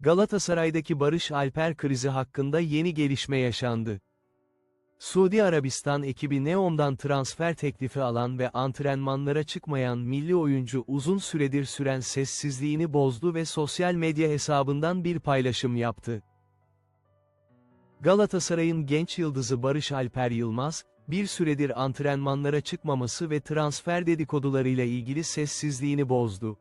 Galatasaray'daki Barış Alper krizi hakkında yeni gelişme yaşandı. Suudi Arabistan ekibi Neom'dan transfer teklifi alan ve antrenmanlara çıkmayan milli oyuncu uzun süredir süren sessizliğini bozdu ve sosyal medya hesabından bir paylaşım yaptı. Galatasaray'ın genç yıldızı Barış Alper Yılmaz, bir süredir antrenmanlara çıkmaması ve transfer dedikodularıyla ilgili sessizliğini bozdu.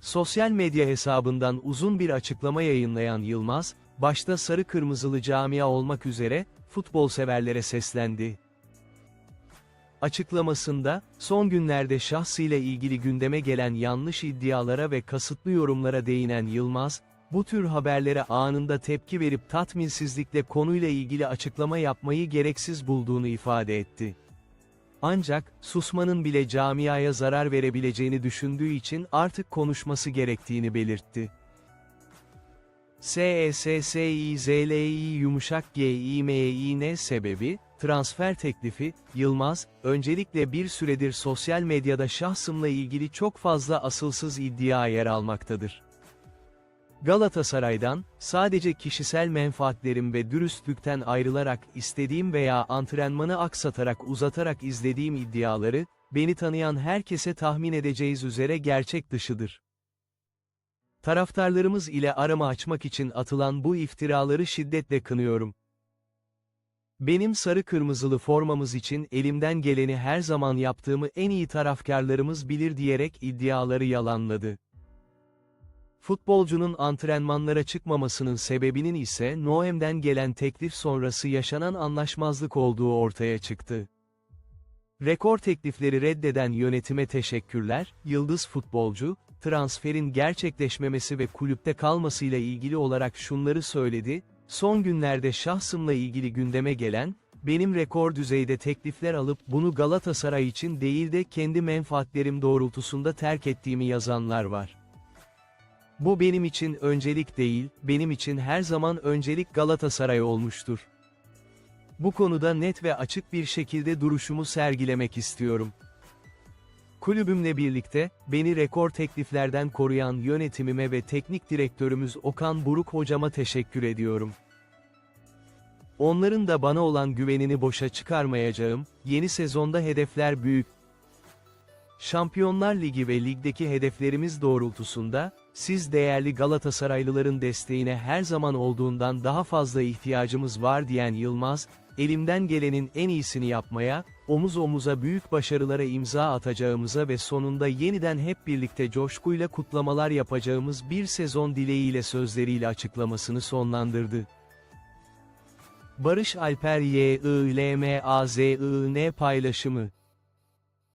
Sosyal medya hesabından uzun bir açıklama yayınlayan Yılmaz, başta sarı kırmızılı camia olmak üzere, futbol severlere seslendi. Açıklamasında, son günlerde şahsıyla ilgili gündeme gelen yanlış iddialara ve kasıtlı yorumlara değinen Yılmaz, bu tür haberlere anında tepki verip tatminsizlikle konuyla ilgili açıklama yapmayı gereksiz bulduğunu ifade etti. Ancak, susmanın bile camiaya zarar verebileceğini düşündüğü için artık konuşması gerektiğini belirtti. E SESSİZLİ yumuşak GİMİN sebebi, transfer teklifi, Yılmaz, öncelikle bir süredir sosyal medyada şahsımla ilgili çok fazla asılsız iddia yer almaktadır. Galatasaray'dan, sadece kişisel menfaatlerim ve dürüstlükten ayrılarak istediğim veya antrenmanı aksatarak uzatarak izlediğim iddiaları, beni tanıyan herkese tahmin edeceğiz üzere gerçek dışıdır. Taraftarlarımız ile arama açmak için atılan bu iftiraları şiddetle kınıyorum. Benim sarı kırmızılı formamız için elimden geleni her zaman yaptığımı en iyi taraftarlarımız bilir diyerek iddiaları yalanladı. Futbolcunun antrenmanlara çıkmamasının sebebinin ise Noem'den gelen teklif sonrası yaşanan anlaşmazlık olduğu ortaya çıktı. Rekor teklifleri reddeden yönetime teşekkürler, yıldız futbolcu, transferin gerçekleşmemesi ve kulüpte kalmasıyla ilgili olarak şunları söyledi, son günlerde şahsımla ilgili gündeme gelen, benim rekor düzeyde teklifler alıp bunu Galatasaray için değil de kendi menfaatlerim doğrultusunda terk ettiğimi yazanlar var. Bu benim için öncelik değil, benim için her zaman öncelik Galatasaray olmuştur. Bu konuda net ve açık bir şekilde duruşumu sergilemek istiyorum. Kulübümle birlikte, beni rekor tekliflerden koruyan yönetimime ve teknik direktörümüz Okan Buruk hocama teşekkür ediyorum. Onların da bana olan güvenini boşa çıkarmayacağım, yeni sezonda hedefler büyük. Şampiyonlar Ligi ve ligdeki hedeflerimiz doğrultusunda, siz değerli Galatasaraylıların desteğine her zaman olduğundan daha fazla ihtiyacımız var diyen Yılmaz, elimden gelenin en iyisini yapmaya, omuz omuza büyük başarılara imza atacağımıza ve sonunda yeniden hep birlikte coşkuyla kutlamalar yapacağımız bir sezon dileğiyle sözleriyle açıklamasını sonlandırdı. Barış Alper YILMAZIN paylaşımı